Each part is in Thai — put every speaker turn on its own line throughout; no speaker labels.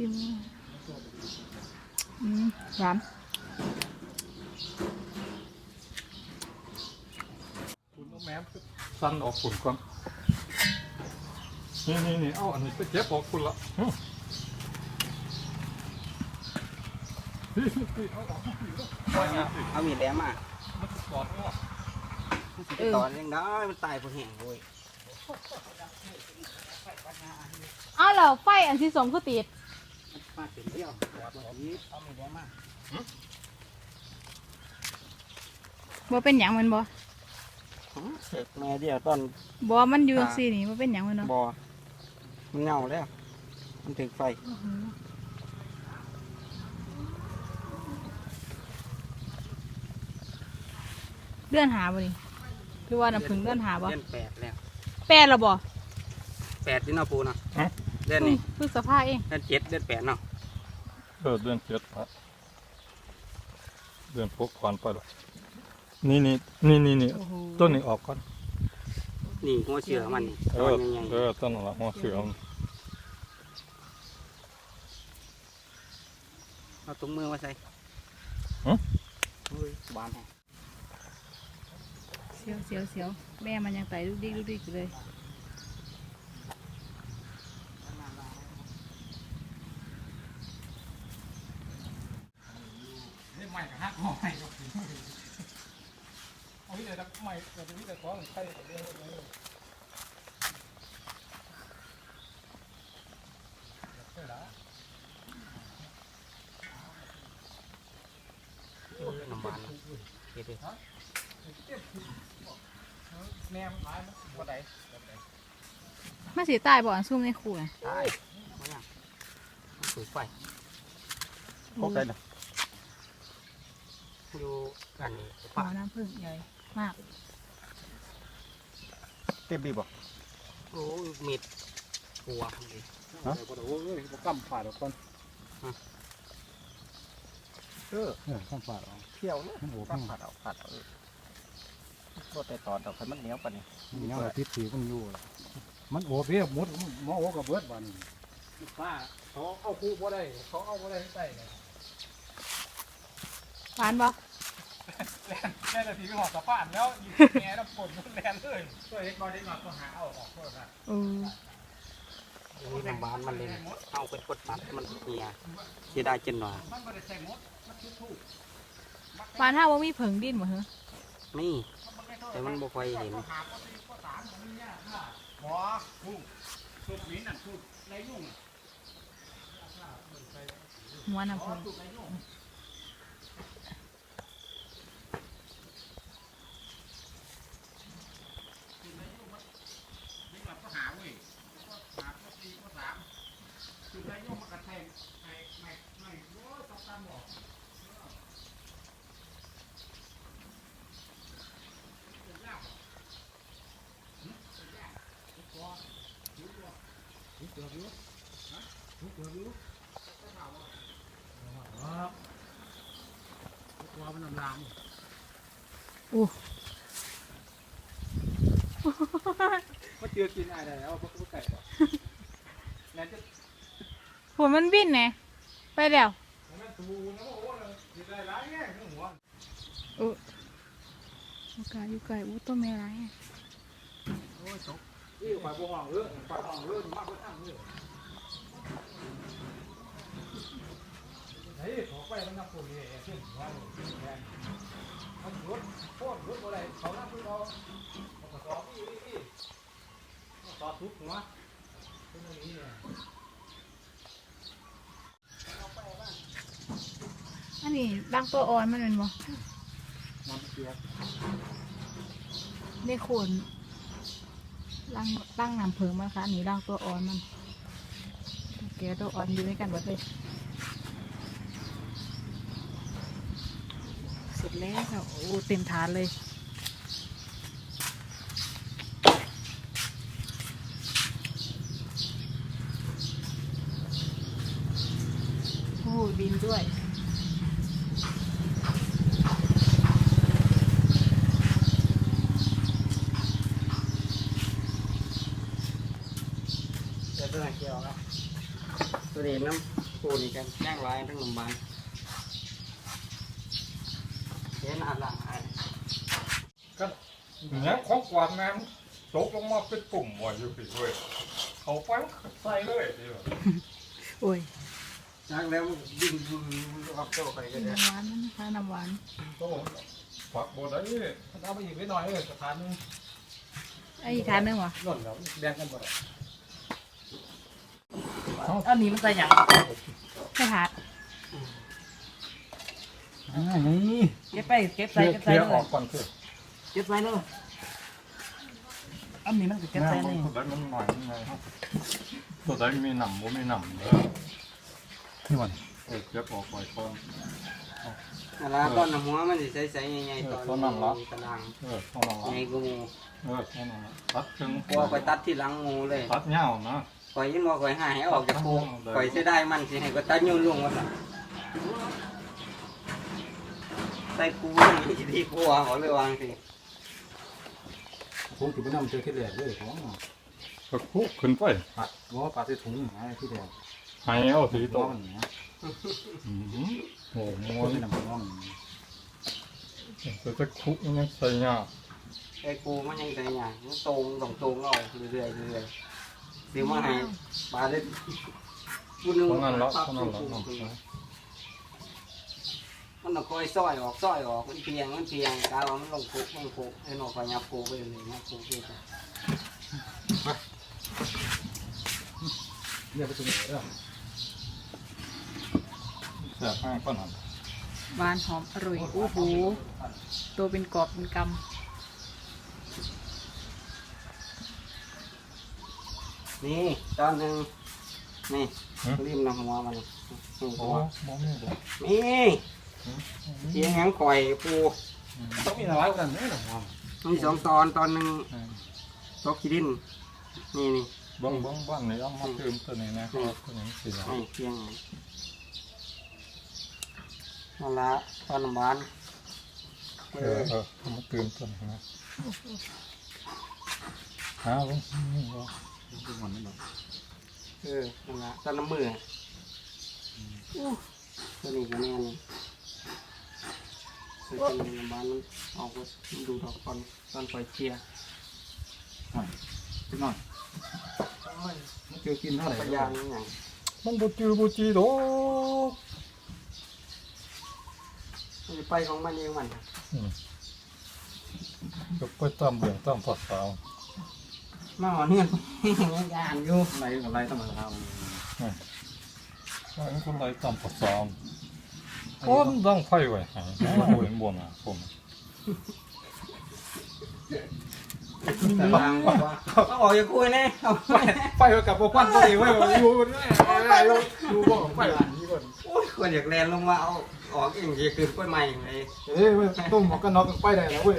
ชิมอืมหวาน
คุณเอาแม้สั้นออกฝุ่นก่อนนี่นี่นี่เอาอันนี้ไปเจ็บออกฝุ่นละหึพี่พี่เอาออกมาพี่แล้ว
เอามีดแหลมมา
มันจะกอดเนาะ
มันสิไปตอนยังได้มันตายเพราะแห้งโว้ย
อ้าวเหรอไฟอันที่สองคือติด
มันมาเต็มเดียวบอดบอดนี้เอามีดแหลมมา
บ่เป็นหยังมันบ่
หือเสกแม่เดียวตอน
บ่มันอยู่จังซี่นี่บ่เป็นหยังมันเนาะ
บอมันเงาแล้ว มันถึงไฟ
เดือนหาบ่นี่คือว่าน้ำผึ้งเดือนหาบ่
เดือนแปดแล้ว
แปดแล้วบ่
แปดที่เนาะปูเนาะ เดือนนี้
คือสภาพเอง
เดือนเจ็ดเดือนแปดเนาะ
เออเดือนเจ็ดละเดือนพกผ่านไปละนี่นี่นี่นี่นี่
โอ้โห
ต้นนี้ออกก่อน
นี่หัวเสือมันนี่
เอ
ตอ
อน
ใหญ่
เออต้นละหัวเสือม
ๆเอาตุ้งมือมาใส่เฮ้ยบานแฮะ
เสียวเสียวเสียวแม่มันยังไตดุกดิกดุกดิกอยู่เลย
นี่ใหม่กับฮักหอใหม่กับเอาที่ไหน ใหม่กับที่ไหนของใครกับเรื่องนี้
น้ำบานเฮ็ดดิ
แม่มันหลายมันบ่ได้
มันสิตายบ่อันซุ่มในขู่น่ะ
ตายมายังมันถือไฟ
พกได้นะ
อยู่กันนี่
หัวน้ำผึ้งใหญ่ มาก
เต็มดีบ่
โอ้ยมีดหัวเลย
ฮะบ่ได้โอ้ยบ่กำผ่าดอกก่อนเออเออกำผ่าดออก
เที่ยวเลย
มันโอ้
ปั
พั
ด
ง
ผัดเอาผัดเอาเออรถแต่ตอนดอกคันมันเหนียวปานนี้
มันยังติดสีมันอยู่ล่ะมันโอ้เพียหมดหมอโอ้กับเบิดบัดนป้าเขาเอาคู่บ่ได้เขาเอาบ่ได้ใส่เลย
หวานบ่
แล่นแล่นนาทีไปหอดสะพานแล้วยิงแง่น้ำฝนมันแล่นเลยช่วยเล็กน้อยได้หน่อยก็หาเอาออกโทษนะ
เออ
นี่น้ำบานมันเลยเอาเป็นกดตัดมันเหี่ยเสียดายจนหน่อย
มันไม่ได้ใส่หมดมันคือถูก
หวานถ้าว่ามีผึ้งดิ้นบ่เหรอ
นี่แต่มันบ่ค่อยเห็น
หาข้อสี่ข้อสามมันเนี่ยค่ะหมอถูกถูกลิ้นน่ะถูกไรยุ่ง
หัวน้ำผึ้ง
ถูกไรยุ่งนี่แบบก็หาเว้ยหาข้อสี่ข้อสามถูกไรยุ่งมันกระแทกไม่ไม่ไม่โอ้ยต้องตามบอก ว่ามันลาม
โอ้
มาเจอกินอะไรแล้วพวกไก่แล้วจะ
หัวมันบินไงไปแล้ว
นั่นตูนะโอ้โหกินได้หลายแง่หัว
อยู่ไกลอยู่ไกลอู้ต้นแม่ไร
โอ้ยตกนี่ฝ่ายบวงเรื่องฝ่ายบวงเรื่องมากกว่าทั้งนี่เฮ้ยขอไปมันนับคนนี่ขึ้นว่าแทน มันรถโคตรรถอะไรเขานั่งคือเขาเขาสอบพี่พี่สอบทุกหัวเป็นอย่างนี้เนี่ย
อันนี้ดังตัวอ่อนมันเป็นบ่
มันเสีย
ได้โคนตั้งตั้งน้ำผึ้งมันค่ะอันนี้ดังตัวอ่อนมันแกตัวอ่อนอยู่ด้วยกันหมดเลย เสร็จแล้วค่ะโอ้เต็มฐานเลย โอ้บินด้วย
เดี๋ยวตัวไหนเกี่ยวครับตัวนี้น้โคนี่กันย่างลายทั้งลำบาน เห็นอะไร
ก็เนี่ยของกวาดน้ำตกลงมาเป็นปุ่มไว้อยู่สิเว้ยเขาไปใส่เลยทีเดียว
โอ้ย
ย่างแล้วยิ่งออกโตไปก็ได้
น้ำหวานนั่นนะคะน้ำหวาน
โตฝักบดได้
เอาไปอีกนิดหน่อยเลยสถานนึง
ไอ้อีกทานหนึงวะ
หล่นแล้วแบ่งกันหมด
อันนี้มันใส่หยัง
ไม่ทาน
อ่านี่
เก็บไปเก็บ
เค
ใส่
ลียร์
เก็บ
เค
ใส่
ลีย
เล
ร์ออยกก่อนคือ
เก็บใส่เลยอันนี้มันก็เก็บ
แม่
ใส่
บาง
นี่
ตัวได้มันหน่อยยังไงครับตัวได้มีหนำบ่มีหนำเด้อนี่มันเออเก็บออกไว้ก่อน
เวลาต้นหัวมันสิใสๆใหญ่ๆตอน
ต้นนั่นเหรอ
กำลัง
เออเท่านั้น
ใหญ่
ละ
กูงู
เออเท่านั้นละตัดถึง
พอไปตัดที่หลังงูเลย
ตัดเงานะ
ข่อยยินว่าข่อยหายให้ออกจากโค้งข่อยเสียดายมันสิให้ก็ตัดยุ่นลุงว่าซั่นใส่กูนี่ดีกว่าเขาเลยวางสิ
ผมถือไปนำเจอที่แรกเลยของ
ก็คุกขึ้นไป
ปัดว่าปลาที่ถุงไงที่แรก
ใหายเอาสีโต
ต้นนะ
อืมโอ้โห
คนที่นำน้อง
จะจะคุกยังใส่ยาก
ไอ้กูมันยังใส่หยังมันตรงต้องตรงเอาเรื่อยๆเรื่อยๆสิมาให้ปลาได้กูนึง
เพราะงั้นแล้ว
ปลา
เพราะงั้นแล้ว
กู
เนาะ
มันต้องคอยซอยออกซอยออกมันเพียงมันเพียงกาวามันลงคุกมันคุกไอ้หนอกคอยยับคุกไปเลยยับคุกไปเลย
เนี่ยไปตรงไหนเด้อ
แสบห้างก็นั่น
หวานหอมอร่อยโอ้โหตัวเป็นกรอบเป็นก
นี่ตอนหนึ่งนี่ริมน้ำหัวมันนี่
โอ้
หัว
บ่มีบ่
นี่เพีย งยังก่อยปู
ต้องมีอะไรกันเนี่ยหรอ
มีสองตอนตอนหนึ่งตกขีดิน นี่นี่
เบิ่งเบิ่งบ้านนี่เอามาเติมตัวนี้นะครับตัวนี้สินะ
นี่เพียงนั่นละตอนน้ำหวานเอ
เออ
อ
เออเอามาเติมตัวนี้นะหาเบิ่งนี่บ่
ทุกวันนี่หรอ
เออนั่นละตอนน้ำมืออู้ตัวนี้ก็แน่น คือตอนน้ำหวานมันออกมาดูดอกตอนตอนปล่อยเชียร์
พี่น้องมันเจอกินเท่าไหร่
พยานนี่อย่าง
มันบ่จือบ่จีดอก
มันจะไปของมันเองมัน
จะไปตามเรื่องตามภาษา
มาหอเนื่อนยังยานอยู่
อะไรอะไรต้องมาท
ว่ามันคนไรตามภาษา คนดังไฟไว้ให้โอ้ยบ่น่ะผม
แต่บางบอกว่าเขาบอกอย่าคุยแน่เอาไปำ
ไฟกับพวกควันตัวเองไว้อยู่นี่อยู่อยู่บ่ของไฟอันนี้ก่อน
โอ้ยควรอยากแลนลงมาเอาออกเองจะคืนกล้วยใหม่เลย
เอ้ยต้มหมอกกันน็อกไฟได้แล้วเว้ย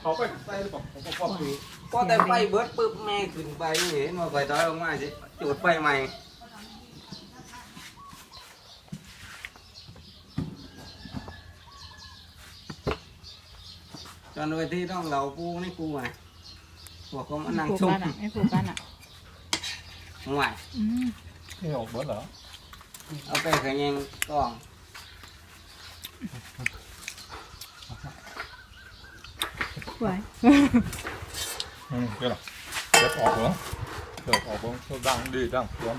เขาไปใส่หรือเปล่าผมก็ป้อมอยู่
พอแต่ไฟเบิดปุ๊บแม่ขึ้นไปเห็นว่าไฟต้อยลงมาสิจุดไฟใหม่ ตอนวันที่ต้องเราปูนี่กูไงบอกเขามาำนั่ง
ผูก
ชุ่ม
กันอะไม่ผูกกันอะ
ห่วย
อืม
นี่ออกเบิดเหรอ
เอาไปขยังกล่อง
ไหว
อืมเดี๋ยวล่ะเก็บออกเหรอเก็บออกเบิ่งดังดีดังพร้อม